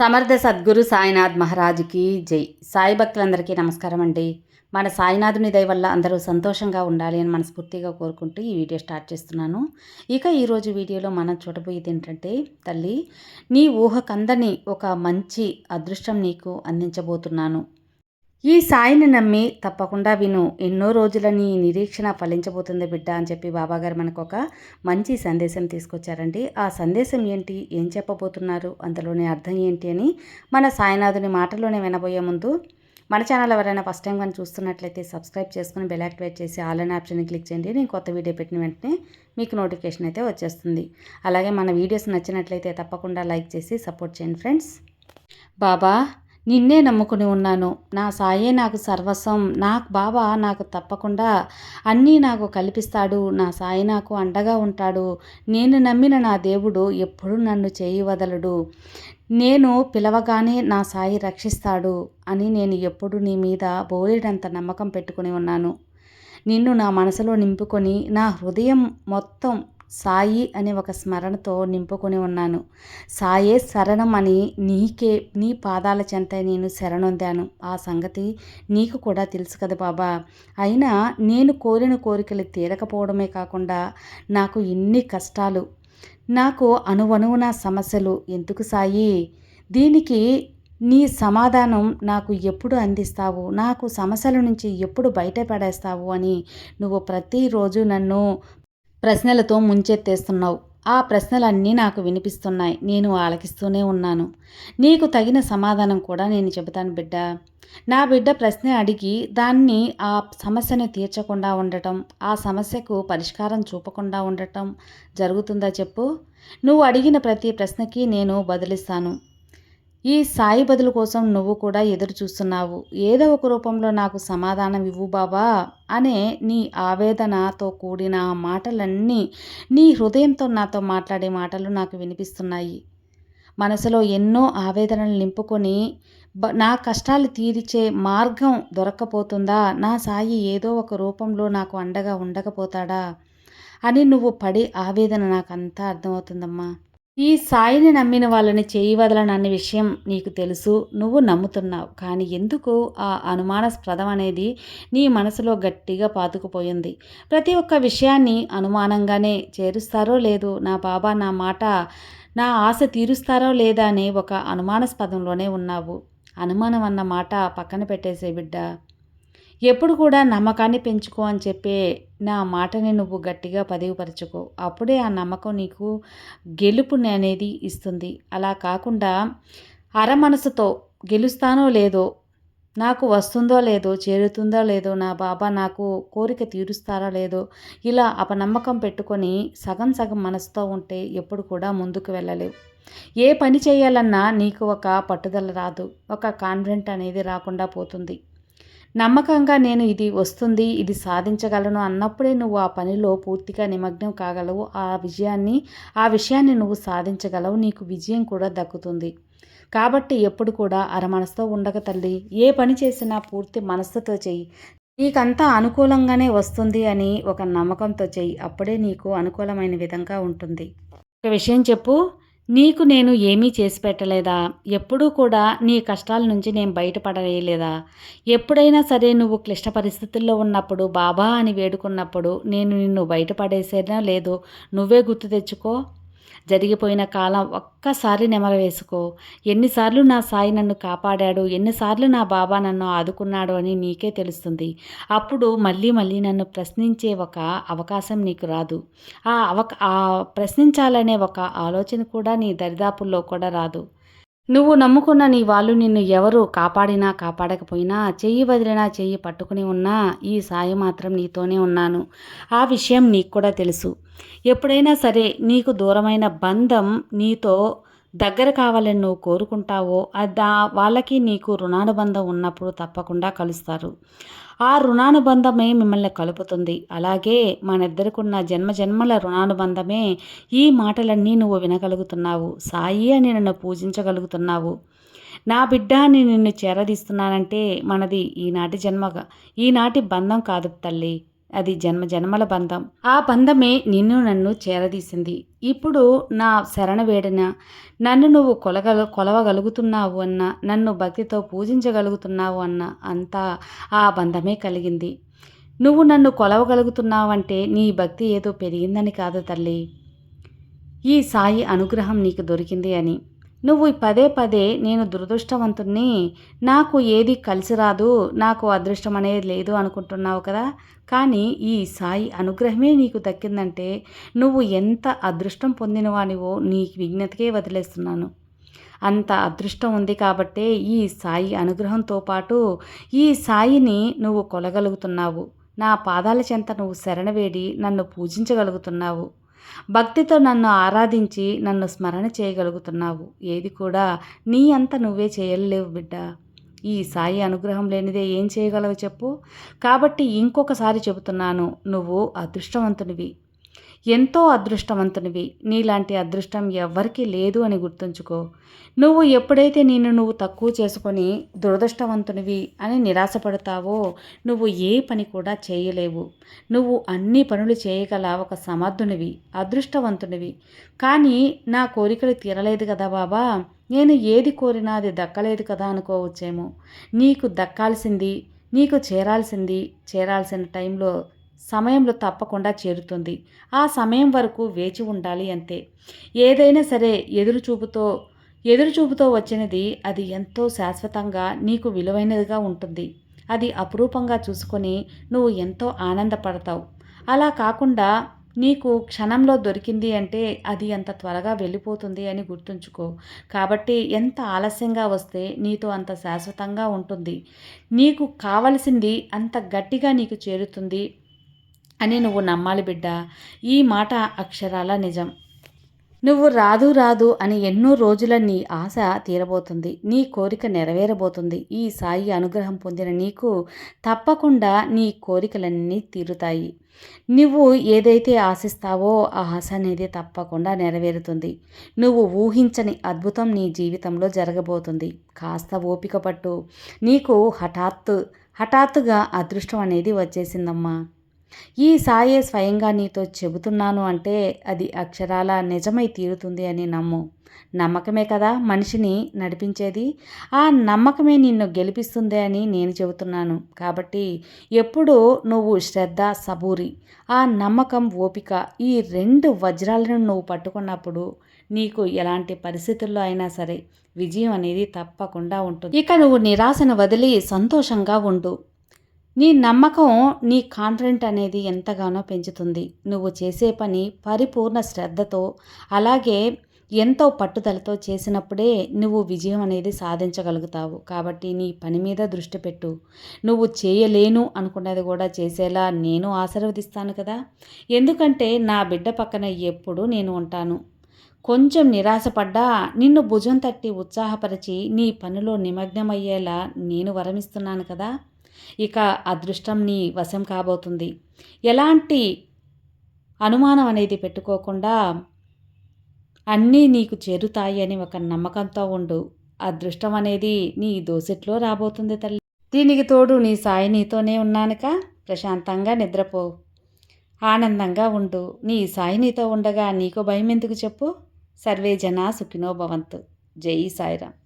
సమర్థ సద్గురు సాయినాథ్ మహారాజుకి జై. సాయి భక్తులందరికీ నమస్కారం అండి. మన సాయినాథుని దయ వల్ల అందరూ సంతోషంగా ఉండాలి అని మనస్ఫూర్తిగా కోరుకుంటూ ఈ వీడియో స్టార్ట్ చేస్తున్నాను. ఇక ఈరోజు వీడియోలో మనం చూడబోయేది ఏంటంటే తల్లి నీ ఊహకందని ఒక మంచి అదృష్టం నీకు అందించబోతున్నాను. ఈ సాయిని నమ్మి తప్పకుండా విను ఎన్నో రోజుల నీ నిరీక్షణ ఫలించబోతుంది బిడ్డ అని చెప్పి బాబాగారు మనకు ఒక మంచి సందేశం తీసుకొచ్చారండి. ఆ సందేశం ఏంటి ఏం చెప్పబోతున్నారు అందులోని అర్థం ఏంటి అని మన సాయినాథుని మాటలోనే వినబోయే ముందు మన ఛానల్ ఎవరైనా ఫస్ట్ టైం కానీ చూస్తున్నట్లయితే సబ్స్క్రైబ్ చేసుకుని బెల్ యాక్టివేట్ చేసి ఆల్ అనే ఆప్షన్ని క్లిక్ చేయండి. నేను కొత్త వీడియో పెట్టిన వెంటనే మీకు నోటిఫికేషన్ అయితే వచ్చేస్తుంది. అలాగే మన వీడియోస్ నచ్చినట్లయితే తప్పకుండా లైక్ చేసి సపోర్ట్ చేయండి ఫ్రెండ్స్. బాబా నిన్నే నమ్ముకుని ఉన్నాను. నా సాయే నాకు సర్వస్వం. నాకు బాబా నాకు తప్పకుండా అన్నీ నాకు కల్పిస్తాడు. నా సాయి నాకు అండగా ఉంటాడు. నేను నమ్మిన నా దేవుడు ఎప్పుడు నన్ను చేయి వదలడు. నేను పిలవగానే నా సాయి రక్షిస్తాడు అని నేను ఎప్పుడు నీ మీద బోలెడంత నమ్మకం పెట్టుకుని ఉన్నాను. నిన్ను నా మనసులో నింపుకొని నా హృదయం మొత్తం సాయి అనే ఒక స్మరణతో నింపుకొని ఉన్నాను. సాయే శరణం అని నీకే నీ పాదాల చెంత నేను శరణొందాను. ఆ సంగతి నీకు కూడా తెలుసు కదా బాబా. అయినా నేను కోరిన కోరికలు తీరకపోవడమే కాకుండా నాకు ఇన్ని కష్టాలు నాకు అణువణువున సమస్యలు ఎందుకు సాయి? దీనికి నీ సమాధానం నాకు ఎప్పుడు అందిస్తావు? నాకు సమస్యల నుంచి ఎప్పుడు బయటపడేస్తావు అని నువ్వు ప్రతిరోజు నన్ను ప్రశ్నలతో ముంచెత్తేస్తున్నావు. ఆ ప్రశ్నలన్నీ నాకు వినిపిస్తున్నాయి. నేను ఆలకిస్తూనే ఉన్నాను. నీకు తగిన సమాధానం కూడా నేను చెబుతాను బిడ్డ. నా బిడ్డ ప్రశ్న అడిగి దాన్ని ఆ సమస్యను తీర్చకుండా ఉండటం ఆ సమస్యకు పరిష్కారం చూపకుండా ఉండటం జరుగుతుందా చెప్పు? నువ్వు అడిగిన ప్రతి ప్రశ్నకి నేను బదులిస్తాను. ఈ సాయి బదులు కోసం నువ్వు కూడా ఎదురు చూస్తున్నావు. ఏదో ఒక రూపంలో నాకు సమాధానం ఇవ్వు బాబా అనే నీ ఆవేదనతో కూడిన మాటలన్నీ నీ హృదయంతో నాతో మాట్లాడే మాటలు నాకు వినిపిస్తున్నాయి. మనసులో ఎన్నో ఆవేదనలు నింపుకొని నా కష్టాలు తీర్చే మార్గం దొరక్కపోతుందా? నా సాయి ఏదో ఒక రూపంలో నాకు అండగా ఉండకపోతాడా? అని నువ్వు పడే ఆవేదన నాకు అంతా అర్థమవుతుందమ్మా. ఈ సాయిని నమ్మిన వాళ్ళని చేయి వదలనన్న విషయం నీకు తెలుసు నువ్వు నమ్ముతున్నావు. కానీ ఎందుకు ఆ అనుమానాస్పదం అనేది నీ మనసులో గట్టిగా పాతుకుపోయింది? ప్రతి ఒక్క విషయాన్ని అనుమానంగానే చేరుస్తారో లేదో నా బాబా నా మాట నా ఆశ తీరుస్తారో లేదా అనే ఒక అనుమానాస్పదంలోనే ఉన్నావు. అనుమానం అన్న మాట పక్కన పెట్టేసే బిడ్డ. ఎప్పుడు కూడా నమ్మకాన్ని పెంచుకో అని చెప్పే నా మాటని నువ్వు గట్టిగా పదివుపరచుకో. అప్పుడే ఆ నమ్మకం నీకు గెలుపుని అనేది ఇస్తుంది. అలా కాకుండా అరమనసుతో గెలుస్తానో లేదో నాకు వస్తుందో లేదో చేరుతుందో లేదో నా బాబా నాకు కోరిక తీరుస్తారో లేదో ఇలా అపనమ్మకం పెట్టుకొని సగం సగం మనసుతో ఉంటే ఎప్పుడు కూడా ముందుకు వెళ్ళలేవు. ఏ పని చేయాలన్నా నీకు ఒక పట్టుదల రాదు. ఒక కాన్ఫిడెంట్ అనేది రాకుండా పోతుంది. నమ్మకంగా నేను ఇది వస్తుంది ఇది సాధించగలను అన్నప్పుడే నువ్వు ఆ పనిలో పూర్తిగా నిమగ్నం కాగలవు. ఆ విజయాన్ని ఆ విషయాన్ని నువ్వు సాధించగలవు. నీకు విజయం కూడా దక్కుతుంది. కాబట్టి ఎప్పుడు కూడా అరమనసుతో ఉండక తల్లి. ఏ పని చేసినా పూర్తి మనస్సుతో చెయ్యి. నీకంతా అనుకూలంగానే వస్తుంది అని ఒక నమ్మకంతో చెయ్యి. అప్పుడే నీకు అనుకూలమైన విధంగా ఉంటుంది. ఒక విషయం చెప్పు. నీకు నేను ఏమీ చేసి పెట్టలేదా? ఎప్పుడూ కూడా నీ కష్టాల నుంచి నేను బయటపడలేదా? ఎప్పుడైనా సరే నువ్వు క్లిష్ట పరిస్థితుల్లో ఉన్నప్పుడు బాబా అని వేడుకున్నప్పుడు నేను నిన్ను బయటపడేసేనా లేదు నువ్వే గుర్తు తెచ్చుకో. జరిగిపోయిన కాలం ఒక్కసారి నెమర వేసుకో ఎన్నిసార్లు నా సాయి నన్ను కాపాడాడు ఎన్నిసార్లు నా బాబా నన్ను ఆదుకున్నాడు అని నీకే తెలుస్తుంది. అప్పుడు మళ్ళీ మళ్ళీ నన్ను ప్రశ్నించే ఒక అవకాశం నీకు రాదు. ఆ అవక ఆ ప్రశ్నించాలనే ఒక ఆలోచన కూడా నీ దరిదాపుల్లో కూడా రాదు. నువ్వు నమ్ముకున్న నీ వాళ్ళు నిన్ను ఎవరు కాపాడినా కాపాడకపోయినా చెయ్యి వదిలినా చెయ్యి పట్టుకుని ఉన్నా ఈ సాయి మాత్రం నీతోనే ఉన్నాను. ఆ విషయం నీకు కూడా తెలుసు. ఎప్పుడైనా సరే నీకు దూరమైన బంధం నీతో దగ్గర కావాలని నువ్వు కోరుకుంటావో దా వాళ్ళకి నీకు రుణానుబంధం ఉన్నప్పుడు తప్పకుండా కలుస్తారు. ఆ రుణానుబంధమే మిమ్మల్ని కలుపుతుంది. అలాగే మనిద్దరికున్న జన్మ జన్మల రుణానుబంధమే ఈ మాటలన్నీ నువ్వు వినగలుగుతున్నావు. సాయి అని నన్ను పూజించగలుగుతున్నావు. నా బిడ్డ అని నిన్ను చేరదీస్తున్నానంటే మనది ఈనాటి జన్మగా ఈనాటి బంధం కాదు తల్లి. అది జన్మ జన్మల బంధం. ఆ బంధమే నిన్ను నన్ను చేరదీసింది. ఇప్పుడు నా శరణ వేడిన నన్ను నువ్వు కొలగల కొలవగలుగుతున్నావు అన్న నన్ను భక్తితో పూజించగలుగుతున్నావు అన్న అంతా ఆ బంధమే కలిగింది. నువ్వు నన్ను కొలవగలుగుతున్నావంటే నీ భక్తి ఏదో పెరిగిందని కాదు తల్లి. ఈ సాయి అనుగ్రహం నీకు దొరికింది అని. నువ్వు పదే పదే నేను దురదృష్టవంతుణ్ణి నాకు ఏది కలిసి రాదు నాకు అదృష్టం అనేది లేదు అనుకుంటున్నావు కదా? కానీ ఈ సాయి అనుగ్రహమే నీకు దక్కిందంటే నువ్వు ఎంత అదృష్టం పొందినవానివో నీ విజ్ఞతకే వదిలేస్తున్నాను. అంత అదృష్టం ఉంది కాబట్టే ఈ సాయి అనుగ్రహంతో పాటు ఈ సాయిని నువ్వు కొలగలుగుతున్నావు. నా పాదాల చెంత నువ్వు శరణవేడి నన్ను పూజించగలుగుతున్నావు. భక్తితో నన్ను ఆరాధించి నన్ను స్మరణ చేయగలుగుతున్నావు. ఏది కూడా నీ అంత నువ్వే చేయలేవు బిడ్డ. ఈ సాయి అనుగ్రహం లేనిదే ఏం చేయగలవు చెప్పు. కాబట్టి ఇంకొకసారి చెబుతున్నాను నువ్వు అదృష్టవంతునివి. ఎంతో అదృష్టవంతునివి. నీలాంటి అదృష్టం ఎవ్వరికీ లేదు అని గుర్తుంచుకో. నువ్వు ఎప్పుడైతే నిన్ను నువ్వు తక్కువ చేసుకొని దురదృష్టవంతునివి అని నిరాశపడతావో నువ్వు ఏ పని కూడా చేయలేవు. నువ్వు అన్ని పనులు చేయగల ఒక సమర్థునివి అదృష్టవంతునివి. కానీ నా కోరికలు తీరలేదు కదా బాబా. నేను ఏది కోరినా అది దక్కలేదు కదా అనుకోవచ్చేమో. నీకు దక్కాల్సింది నీకు చేరాల్సింది చేరాల్సిన టైంలో సమయంలో తప్పకుండా చేరుతుంది. ఆ సమయం వరకు వేచి ఉండాలి అంతే. ఏదైనా సరే ఎదురు చూపుతో ఎదురు చూపుతో వచ్చినది అది ఎంతో శాశ్వతంగా నీకు విలువైనదిగా ఉంటుంది. అది అపురూపంగా చూసుకొని నువ్వు ఎంతో ఆనందపడతావు. అలా కాకుండా నీకు క్షణంలో దొరికింది అంటే అది అంత త్వరగా వెళ్ళిపోతుంది అని గుర్తుంచుకో. కాబట్టి ఎంత ఆలస్యంగా వస్తే నీతో అంత శాశ్వతంగా ఉంటుంది. నీకు కావలసింది అంత గట్టిగా నీకు చేరుతుంది. అని నువ్వు నమ్మాలి బిడ్డ. ఈ మాట అక్షరాల నిజం. నువ్వు రాదు రాదు అని ఎన్నో రోజుల నీ ఆశ తీరబోతుంది. నీ కోరిక నెరవేరబోతుంది. ఈ సాయి అనుగ్రహం పొందిన నీకు తప్పకుండా నీ కోరికలన్నీ తీరుతాయి. నువ్వు ఏదైతే ఆశిస్తావో ఆ ఆశ అనేది తప్పకుండా నెరవేరుతుంది. నువ్వు ఊహించని అద్భుతం నీ జీవితంలో జరగబోతుంది. కాస్త ఓపిక పట్టు. నీకు హఠాత్తు హఠాత్తుగా అదృష్టం అనేది వచ్చేసిందమ్మా. ఈ సాయే స్వయంగా నీతో చెబుతున్నాను అంటే అది అక్షరాల నిజమై తీరుతుంది అని నమ్ము. నమ్మకమే కదా మనిషిని నడిపించేది? ఆ నమ్మకమే నిన్ను గెలిపిస్తుంది అని నేను చెబుతున్నాను. కాబట్టి ఎప్పుడూ నువ్వు శ్రద్ధ సబూరి ఆ నమ్మకం ఓపిక ఈ రెండు వజ్రాలను నువ్వు పట్టుకున్నప్పుడు నీకు ఎలాంటి పరిస్థితుల్లో అయినా సరే విజయం అనేది తప్పకుండా ఉంటుంది. ఇక నువ్వు నిరాశను వదిలి సంతోషంగా ఉండు. నీ నమ్మకం నీ కాన్ఫిడెంట్ అనేది ఎంతగానో పెంచుతుంది. నువ్వు చేసే పని పరిపూర్ణ శ్రద్ధతో అలాగే ఎంతో పట్టుదలతో చేసినప్పుడే నువ్వు విజయం అనేది సాధించగలుగుతావు. కాబట్టి నీ పని మీద దృష్టి పెట్టు. నువ్వు చేయలేను అనుకున్నది కూడా చేసేలా నేను ఆశీర్వదిస్తాను కదా. ఎందుకంటే నా బిడ్డ పక్కన ఎప్పుడూ నేను ఉంటాను. కొంచెం నిరాశపడ్డా నిన్ను భుజం తట్టి ఉత్సాహపరిచి నీ పనిలో నిమగ్నమయ్యేలా నేను వరమిస్తున్నాను కదా. ఇక అదృష్టం నీ వశం కాబోతుంది. ఎలాంటి అనుమానం అనేది పెట్టుకోకుండా అన్నీ నీకు చేరుతాయి అని ఒక నమ్మకంతో ఉండు. అదృష్టం అనేది నీ దోసెట్లో రాబోతుంది తల్లి. దీనికి తోడు నీ సాయి నీతోనే ఉన్నానుక ప్రశాంతంగా నిద్రపో. ఆనందంగా ఉండు. నీ సాయి నీతో ఉండగా నీకు భయం ఎందుకు చెప్పు? సర్వే జనా సుఖినో భవంతు. జై సాయిరామ్.